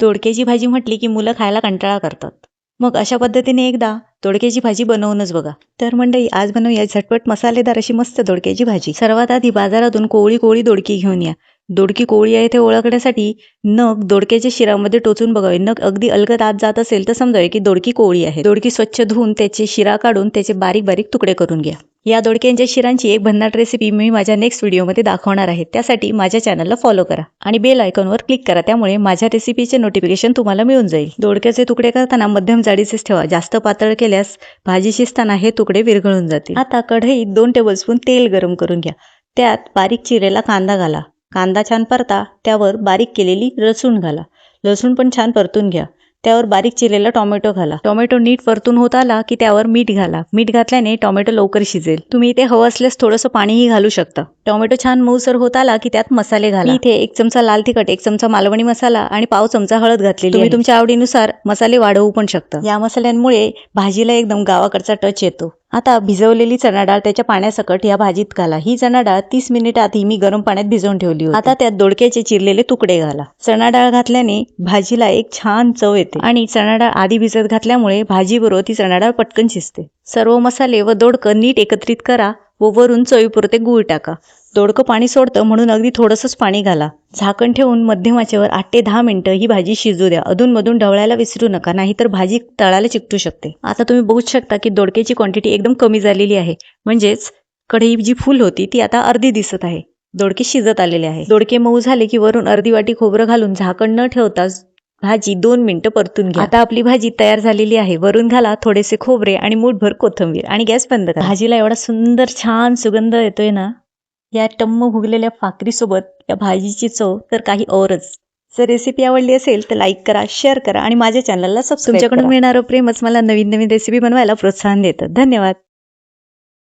तोडक्याची भाजी म्हटली की मुलं खायला कंटाळा करतात. मग अशा पद्धतीने एकदा दोडक्याची भाजी बनवूनच बघा. तर मंडई आज बनवूया झटपट मसालेदार अशी मस्त दोडक्याची भाजी. सर्वात आधी बाजारातून कोवळी कोवळी दोडकी घेऊन या. दोडकी कोवळी आहे ते ओळखण्यासाठी नग दोडक्याच्या शिरामध्ये टोचून बघावे. नग अगदी अलगद आत जात असेल तर समजावे की दोडकी कोवळी आहे. दोडकी स्वच्छ धुवून त्याचे शिरा काढून त्याचे बारीक बारीक तुकडे करून घ्या. या दोडक्यांच्या शिरांची एक भन्नाट रेसिपी मी माझ्या नेक्स्ट व्हिडिओमध्ये दाखवणार आहे. त्यासाठी माझ्या चॅनलला फॉलो करा आणि बेल आयकॉनवर क्लिक करा. त्यामुळे माझ्या रेसिपीचे नोटिफिकेशन तुम्हाला मिळून जाईल. दोडक्याचे तुकडे करताना मध्यम जाडीचेच ठेवा. जास्त पातळ केल्यास भाजी शिजताना हे तुकडे विरघळून जातील. आता कढईत दोन टेबलस्पून तेल गरम करून घ्या. त्यात बारीक चिरेला कांदा घाला. कांदा छान परता त्यावर बारीक केलेली लसूण घाला. लसूण पण छान परतून घ्या. त्यावर बारीक चिरलेला टोमॅटो घाला. टोमॅटो नीट परतून होत आला की त्यावर मीठ घाला. मीठ घातल्याने टोमॅटो लवकर शिजेल. तुम्ही इथे हवं असल्यास थोडंसं पाणीही घालू शकता. टोमॅटो छान मऊसर होत आला की त्यात मसाले घाला. इथे एक चमचा लाल तिखट एक चमचा मालवणी मसाला आणि पाव चमचा हळद घातलेली तुम्ही तुमच्या आवडीनुसार मसाले वाढवू पण शकता. या मसाल्यांमुळे भाजीला एकदम गावाकडचा टच येतो. आता भिजवलेली चणा डाळ त्याच्या पाण्यासकट या भाजीत घाला. ही चणा डाळ तीस मिनिट आधी मी गरम पाण्यात भिजवून ठेवली होती. आता त्यात दोडक्याचे चिरलेले तुकडे घाला. चणा डाळ घातल्याने भाजीला एक छान चव येते आणि चणा डाळ आधी भिजत घातल्यामुळे भाजीबरोबर ती चणा डाळ पटकन शिजते. सर्व मसाले व दोडकं नीट एकत्रित करा व वरून चवीपुरते गूळ टाका. दोडकं पाणी सोडतं म्हणून अगदी थोडंसंच पाणी घाला. झाकण ठेवून मध्यम आचेवर आठ ते दहा मिनिटं ही भाजी शिजू द्या. अधूनमधून ढवळायला विसरू नका नाहीतर भाजी तळाला चिकटू शकते. आता तुम्ही बघूच शकता की दोडक्याची क्वांटिटी एकदम कमी झालेली आहे. म्हणजेच कढई जी फुल होती ती आता अर्धी दिसत आहे. दोडके शिजत आलेले आहे. दोडके मऊ झाले की वरून अर्धी वाटी खोबरं घालून झाकण न ठेवताच भाजी दोन मिनिटं परतून घ्या. आता आपली भाजी तयार झालेली आहे. वरून घाला थोडेसे खोबरे आणि मूठभर कोथिंबीर आणि गॅस बंद करा. भाजीला एवढा सुंदर छान सुगंध येतोय ना? या टम्म भुगलेल्या भाकरीसोबत या भाजीची चव तर काही औरच जर रेसिपी आवडली असेल तर लाईक करा शेअर करा आणि माझ्या चॅनलला सबस्क्राईब तुमच्याकडून मिळणारं प्रेमच मला नवीन नवीन रेसिपी बनवायला प्रोत्साहन देतं. धन्यवाद.